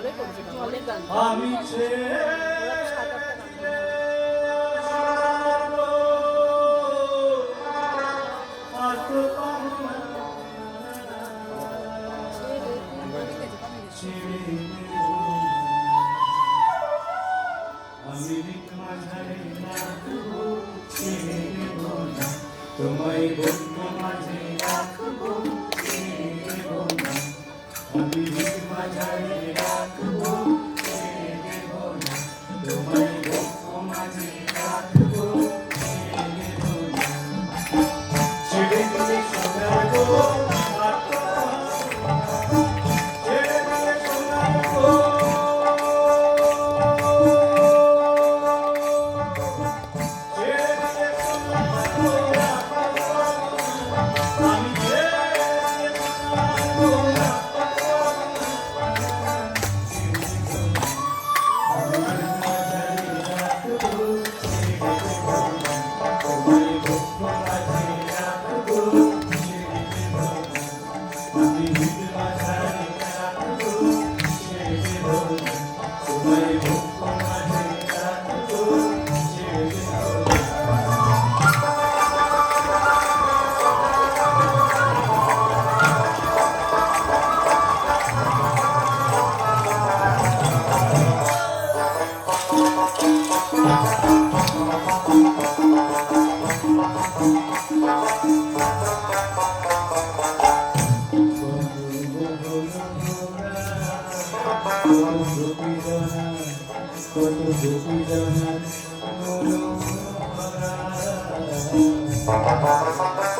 ভালোই করেছে অনেক গান। আমি ছেড়ে বন্ধ Thank you.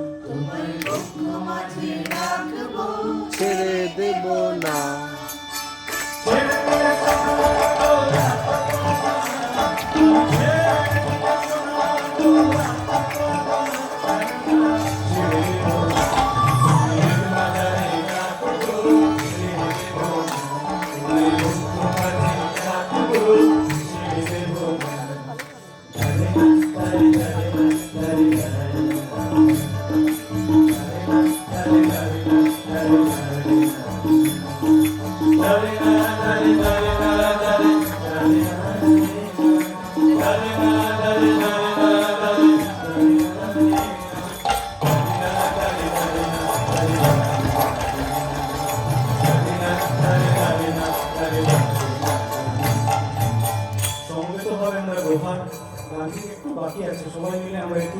বাকি আছে সবাই মিলে আমরা একটু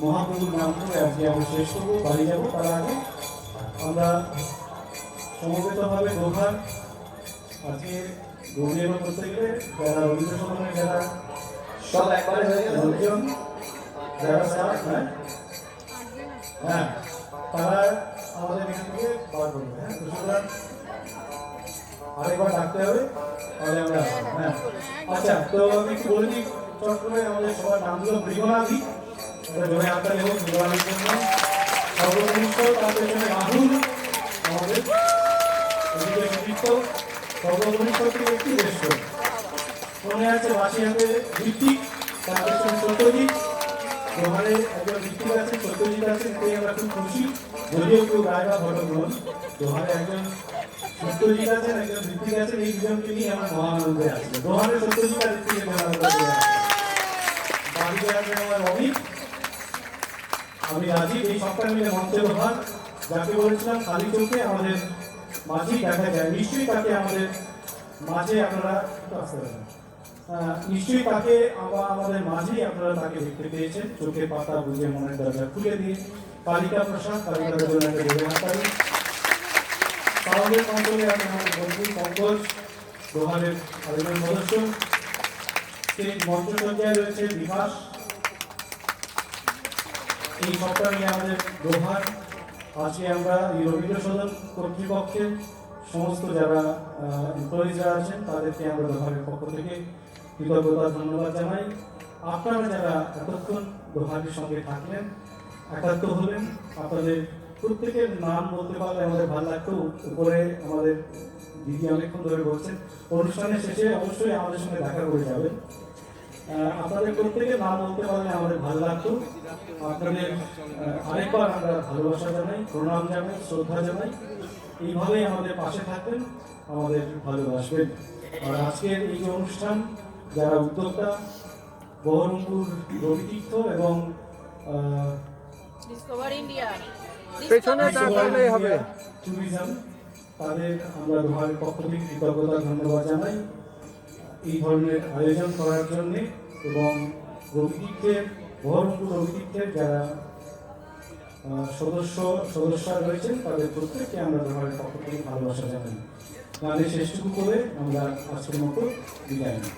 মহাপ্রভুর নাম করে আজকে আমরা শেষ করব বাড়ি যাব তার আগে আমরা সমবেত হবে রোহান আজকে গৌরীয় করতে গেলে রবীন্দ্র সদনের যারা সব একবারে হয়ে যারা স্টাফ হ্যাঁ? হ্যাঁ তারা আমাদের হ্যাঁ? তো আরেকবার ডাকতে হবে, তাহলে আমরা হ্যাঁ? আচ্ছা তো আমি একটু বলে দিই, চট করে আমাদের সবার নামগুলো মৃগনাথি জোরে আত্মারি হোক মৃগনাথের জন্য। সর্বকনিষ্ঠ তার পেছনে রাহুল, আমাদের এদিকে সুদীপ্ত একটি মনে আছে বাসি হাতে ঋত্বিক তার সত্যজিৎ। একজন সত্যজিৎ আছেন এতে আমরা খুব খুশি। যদিও কেউ গায় বা ঘটক দোহারে একজন সত্যজিৎ একজন ঋত্বিক আছেন, এই দুজনকে নিয়ে আমার মহানন্দে আছে। দোহারে সত্যজিৎ আছে। আমার অমিত। আমি রাজি এই সবটা মিলে মঞ্চে দোহার যাকে বলেছিলাম, খালি চোখে আমাদের মাঝেই দেখা যায়, নিশ্চয়ই তাকে আমাদের মাঝে আপনারা আসতে পারেন। নিশ্চয়ই তাকে আবার আমাদের মাঝেই আপনারা তাকে দেখতে পেয়েছেন। চোখের পাতা বুঝে মনের দরজা খুলে দিয়ে কালিকা প্রসাদ, কালিকা জন্য একটা বন্ধু পঙ্কজ আরেকজন সদস্য। রয়েছে বিকাশ এই সপ্তাহ আমাদের দোহার আজকে আমরা এই রবীন্দ্র সদন কর্তৃপক্ষের সমস্ত যারা এমপ্লয়িজরা আছেন, তাদেরকে আমরা দোহারের পক্ষ থেকে কৃতজ্ঞতা, ধন্যবাদ জানাই। আপনারা যারা এতক্ষণ দোহারের সঙ্গে থাকলেন, একাত্ম হলেন, আপনাদের প্রত্যেকের নাম বলতে পারলে আমাদের ভালো লাগতো। উপরে আমাদের দিদি অনেকক্ষণ ধরে বলছেন, অনুষ্ঠানের শেষে অবশ্যই আমাদের সঙ্গে দেখা করে যাবেন। আপনাদের প্রত্যেকের নাম বলতে পারলে আমাদের ভালো লাগতো। আপনাদের আরেকবার আমরা ভালোবাসা জানাই প্রণাম জানাই শ্রদ্ধা জানাই। এইভাবেই আমাদের পাশে থাকবেন আমাদের ভালোবাসবেন। আর আজকের এই যে অনুষ্ঠান যারা উদ্যোক্তা বহরমপুর রবিতীর্থ এবং পেছনে তাকালেই হবে। ট্যুরিজম তাদের আমরা পক্ষ থেকে কৃতজ্ঞতা ধন্যবাদ জানাই। এই ধরনের আয়োজন করার জন্যে এবং রবিতীর্থের বহরমপুর রবিতীর্থের যারা সদস্য, সদস্যরা রয়েছেন, তাদের প্রত্যেককে আমরা ধরনের পক্ষ থেকে ভালোবাসা জানাই। তাহলে শেষটুকু করে আমরা আজকের মতো বিদায় নিই।